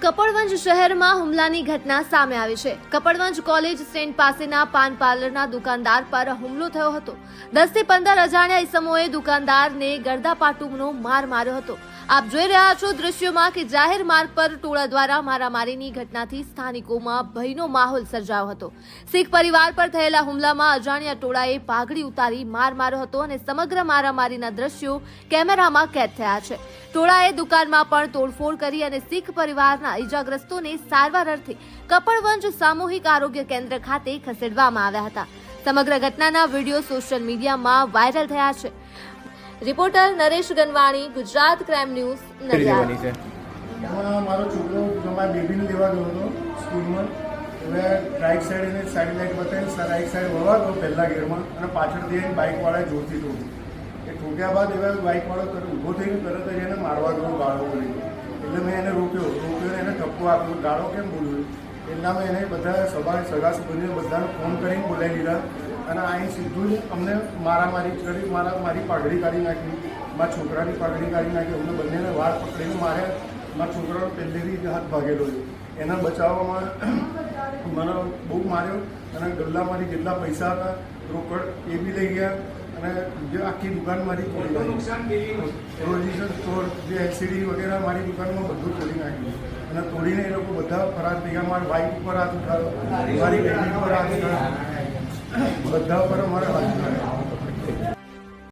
કપડવંજ શહેરમાં હુમલાની ઘટના સામે આવી છે. કપડવંજ કોલેજ સ્ટેન્ડ પાસેના પાન પાર્લરના દુકાનદાર પર હુમલો થયો હતો. દસથી પંદર અજાણ્યા ઇસમોએ દુકાનદારને ગરદાપાટુનો માર માર્યો હતો. આપ જોઈ રહ્યા છો દ્રશ્યોમાં કે જાહેર માર્ગ પર ટોળા દ્વારા મારામારીની ઘટનાથી સ્થાનિકોમાં ભયનો માહોલ સર્જાયો હતો. શીખ પરિવાર પર થયેલા હુમલામાં અજાણ્યા ટોળાએ પાઘડી ઉતારી માર માર્યો હતો અને સમગ્ર મારામારીના દ્રશ્યો કેમેરામાં કેદ થયા છે. ટોળાએ દુકાનમાં પણ તોડફોડ કરી અને શીખ પરિવારના ઈજાગ્રસ્તોને સારવાર અર્થે કપડવંજ સામૂહિક આરોગ્ય કેન્દ્ર ખાતે ખસેડવામાં આવ્યા હતા. સમગ્ર ઘટનાના વીડિયો સોશિયલ મીડિયામાં વાયરલ થયા છે. Reporter Naresh Ganwani Gujarat crime news Nadiad. મારો છોકરો જો મારા બેબીને લેવા ગયો હતો સ્કૂલમાં હવે રાઈટ સાઈડ એને સાઈડ લાઈટ બતાવી રાઈટ સાઈડ વળવા ગયો પહેલા ગેરમાં અને પાછળથી એને બાઇકવાળાએ જોરથી ઠોક્યું. એ ઠોક્યા બાદ એવા બાઇકવાળો ઊભો થઈને તરત જ એને મારવા ગયો ગાળો એટલે મેં એને રોક્યો. અને એને ગાળો કેમ બોલ્યો એટલા મેં એને બધા સભા સગા સંબંધીઓ બધાને ફોન કરીને બોલાવી લીધા અને અહીં સીધું જ અમને મારામારી કરી, મારા મારી પાઘડી કાઢી નાખી, મારા છોકરાની પાઘડી કાઢી નાખી, અમને બંનેને વાર પકડીને મારે મારા છોકરાનો પહેલેથી હાથ ભાગેલો છે. એના બચાવવામાં મને બહુ માર્યો અને ગલ્લામાંથી જેટલા પૈસા હતા રોકડ એ બી લઈ ગયા. અને જે આખી દુકાન મારી તોડી નાખી. પ્રોવિઝન સ્ટોર જે એલસીડી વગેરે મારી દુકાનમાં બધું તોડી નાખ્યું. અને તોડીને એ લોકો બધા ફરાર થઈ ગયા. મારી વાઈફ ઉપર હાથ ઉઠાડો મારી બેબી ઉપર હાથ ઉઠાડો બધા ઉપર અમારે હાથ ઉઠાવ્યો.